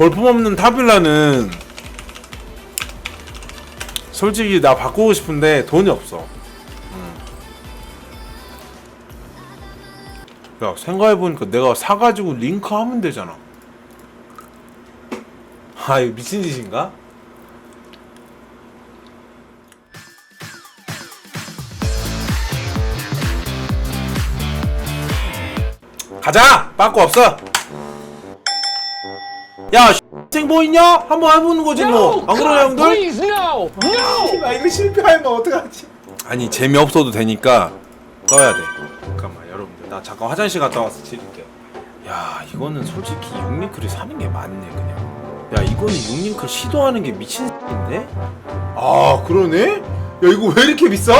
볼품없는 타빌라는 솔직히 나 바꾸고 싶은데 돈이 없어. 음. 야 생각해보니까 내가 사가지고 링크하면 되잖아. 아 이거 미친 짓인가? 가자! 빠꾸 없어! 야, 생 보이냐? 한번 해보는 거지 뭐. 안 그러냐, 형들? Please, no! No! 아 이거 실패하면 어떡하지? 아니, 재미없어도 되니까 떠야 돼. 잠깐만, 여러분들. 나 잠깐 화장실 갔다 와서 지를게. 야, 이거는 솔직히 6링크를 사는 게 맞네, 그냥. 야, 이거는 6링크 시도하는 게 미친 인데 아 그러네? 야 이거 왜 이렇게 비싸?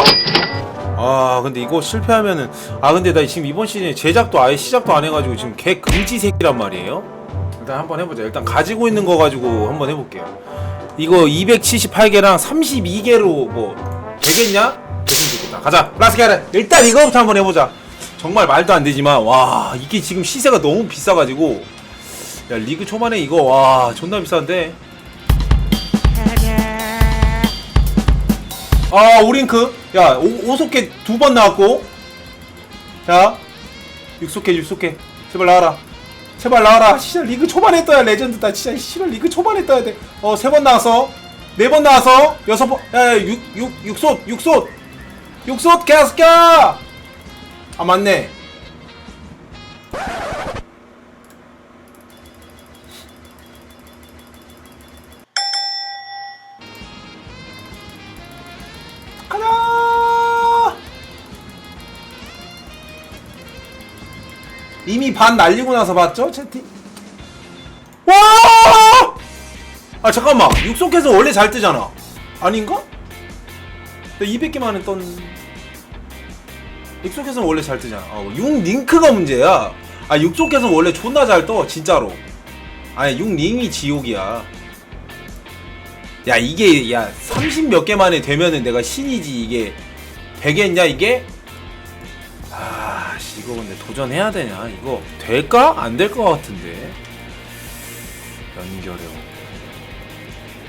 아, 근데 이거 실패하면은. 아, 근데 나 지금 이번 시즌에 제작도 아예 시작도 안 해가지고 지금 개 금지 새끼란 말이에요? 일단 한번 해보자. 일단 가지고 있는 거 가지고 한번 해볼게요. 이거 278개랑 32개로 뭐 되겠냐? 됐으면 좋겠다. 가자. 라스카르. 일단 이거부터 한번 해보자. 정말 말도 안 되지만 와 이게 지금 시세가 너무 비싸가지고 야 리그 초반에 이거 와 존나 비싼데. 아 오링크 야 오, 오속개 두 번 나왔고 자 육속개 육속개 제발 나와라 제발 나와라. 진짜 리그 초반에 떠야 레전드다. 진짜 씨발 리그 초반에 떠야 돼 어 세 번 나왔어 네번 나왔어 여섯 번 야 육 육 육솥 육솥. 육솥 계속 껴 아 맞네 이미 반 날리고 나서 봤죠 채팅? 와! 아 잠깐만. 육속해서 원래 잘 뜨잖아. 아닌가? 나 200개만은 떤 육속해서 원래 잘 뜨잖아. 어, 6링크가 문제야. 아 육속해서 원래 존나 잘 떠 진짜로. 아니 6링이 지옥이야. 야 이게 야 30 몇 개만에 되면은 내가 신이지 이게. 되겠냐 이게? 아 씨, 이거 근데 도전해야 되냐 이거 될까? 안 될 것 같은데 연결해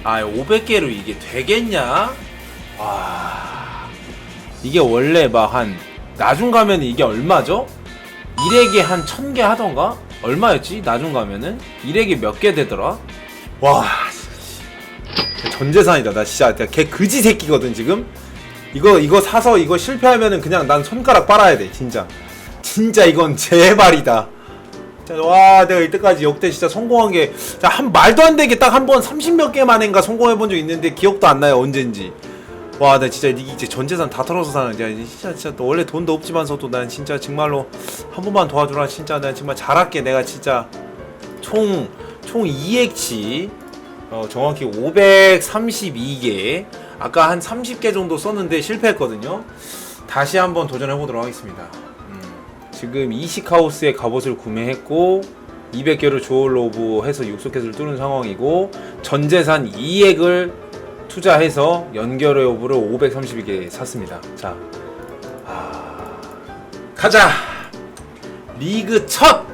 아 500개로 이게 되겠냐? 와 이게 원래 막 한 나중 가면 이게 얼마죠? 1액에 한 1000개 하던가? 얼마였지? 나중 가면은 1액에 몇 개 되더라? 와 전 재산이다. 나 진짜 개 그지 새끼거든 지금. 이거 이거 사서 이거 실패하면은 그냥 난 손가락 빨아야 돼 진짜. 진짜 이건 제발이다. 자, 와 내가 이때까지 역대 진짜 성공한 게 한 말도 안 되게 딱 한 번 30몇 개만인가 성공해 본 적 있는데 기억도 안 나요 언젠지. 와, 나 진짜 이- 이제 전 재산 다 털어서 사는 야 진짜 진짜 또 원래 돈도 없지만서도 난 진짜 정말로 한 번만 도와주라 진짜 난 정말 잘할게. 내가 진짜 총총 2액치 어, 정확히 532개. 아까 한 30개 정도 썼는데 실패했거든요. 다시 한번 도전해 보도록 하겠습니다. 음, 지금 이식하우스의 갑옷을 구매했고 200개를 조얼로브 해서 육소켓을 뚫은 상황이고 전 재산 2액을 투자해서 연결의 오브를 532개 샀습니다. 자 아, 가자! 리그 첫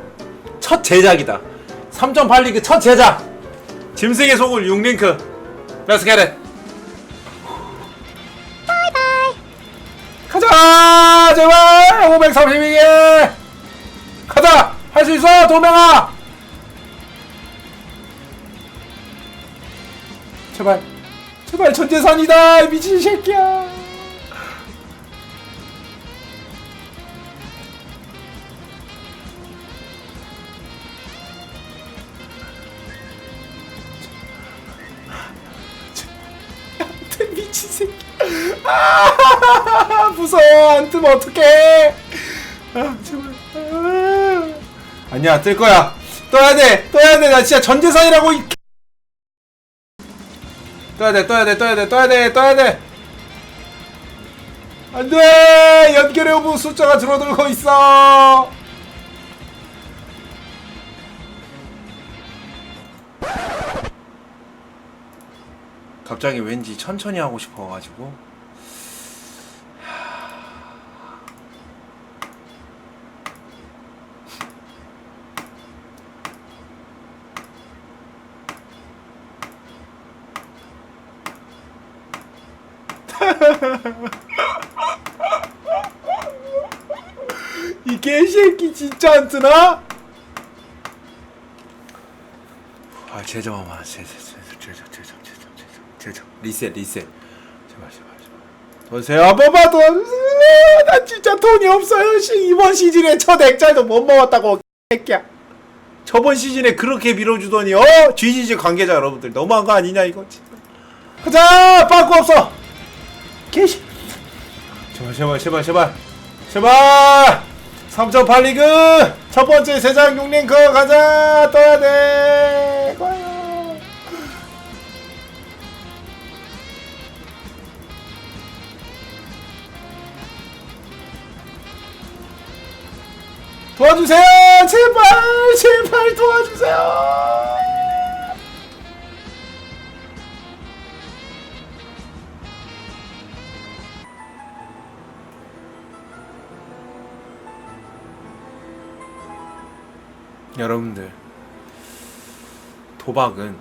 첫 제작이다. 3.8 리그 첫 제작! 짐승의 속을 6링크. Let's get it. 가자 제발 532개 가자! 할 수 있어 도명아! 제발 제발 전재산이다 이 미친 새끼야! 미친 새끼. 아 무서워 안 뜨면 어떡해 아니야 뜰 거야. 떠야 돼 떠야 돼 나 진짜 전 재산이라고 이 떠야 돼 떠야 돼 떠야 돼 떠야 돼 떠야 돼. 안 돼! 연결의 오브 숫자가 줄어들고 있어. 갑자기 왠지 천천히 하고 싶어가지고 이 개새끼 진짜 안 뜨나? 아 제정아 제정 제정 제정 제정 제정 제정 제정 리셋 리셋 제발 제발 제발 도와주세요 한 번만 도와주세요 나 진짜 돈이 없어요 씨 이번 시즌에 첫 액자도 못 먹었다고 새끼야 저번 시즌에 그렇게 밀어주더니 어 GGG 관계자 여러분들 너무한 거 아니냐 이거 진짜 가자 빠꾸 없어 개씨 제발 제발 제발 제발. 제발! 3.8 리그! 첫 번째 세장 6랭크 가자! 떠야 돼! 과연! 도와주세요! 제발 제발 도와주세요 여러분들 도박은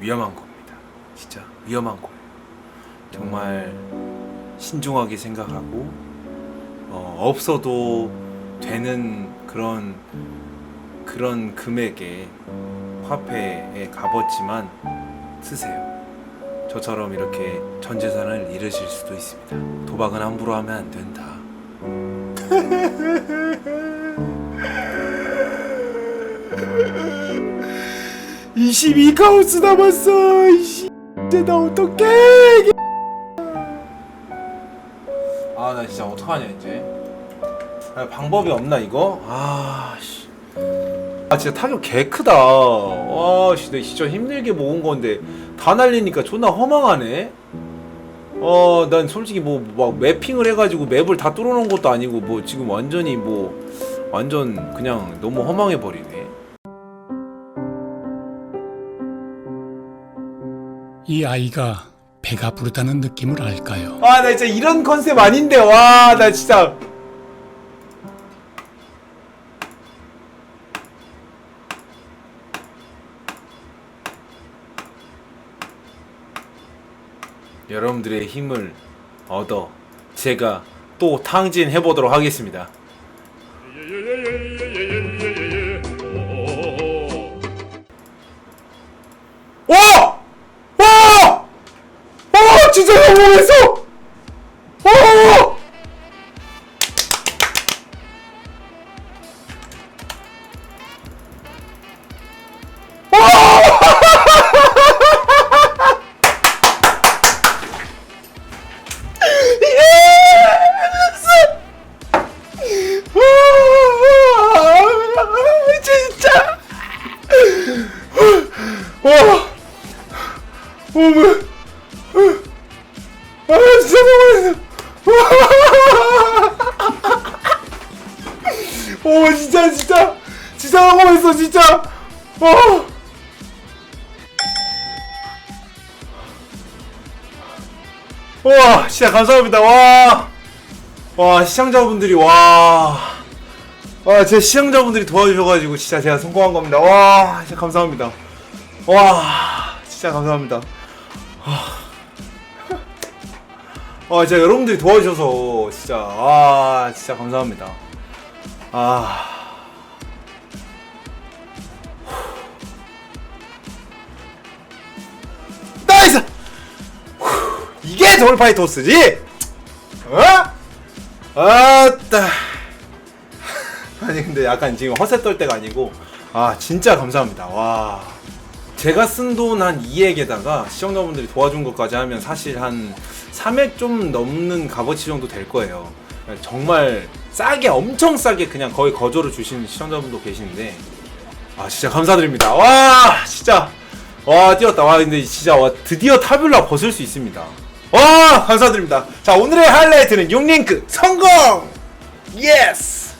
위험한 겁니다. 진짜 위험한 거예요. 정말 신중하게 생각하고 어, 없어도 되는 그런 그런 금액의 화폐에 값어치만 쓰세요. 저처럼 이렇게 전 재산을 잃으실 수도 있습니다. 도박은 함부로 하면 안 된다. 22 카우스 남았어. 이씨. 이제 나 어떡해? 아, 나 진짜 어떡하냐 이제. 아, 방법이 없나 이거? 아, 씨. 아, 진짜 타격 개 크다. 와, 씨, 내 진짜 힘들게 모은 건데 다 날리니까 존나 허망하네. 어, 난 솔직히 뭐막 매핑을 해가지고 맵을 다 뚫어놓은 것도 아니고 뭐 지금 완전히 뭐 완전 그냥 너무 허망해 버리네. 이 아이가 배가 부르다는 느낌을 알까요? 아, 나 진짜 이런 컨셉 아닌데, 와, 나 진짜. 여러분들의 힘을 얻어 제가 또 탕진 해 보도록 하겠습니다. 진짜 성공했어! 어! 진짜! 와! 어머! 진짜 너무했어 진짜 어. 와 진짜 감사합니다 와. 와 시청자분들이 와. 와, 제 시청자분들이 도와주셔가지고 진짜 제가 성공한 겁니다. 와, 진짜 감사합니다. 와, 진짜 감사합니다. 아, 진짜 여러분들이 도와주셔서 진짜 아, 진짜 감사합니다. 아. 후, 이게 저울파이 토스지? 어? 아따. 아니 근데 약간 지금 허세 떨 때가 아니고 아 진짜 감사합니다. 와. 제가 쓴 돈 한 2액에다가 시청자분들이 도와준 것까지 하면 사실 한 3액 좀 넘는 값어치 정도 될 거예요. 정말 싸게 엄청 싸게 그냥 거의 거저로 주시는 시청자분도 계시는데. 아 진짜 감사드립니다. 와 진짜. 와 뛰었다. 와 근데 진짜 와 드디어 타블라 벗을 수 있습니다 와 감사드립니다. 자 오늘의 하이라이트는 6링크 성공! 예스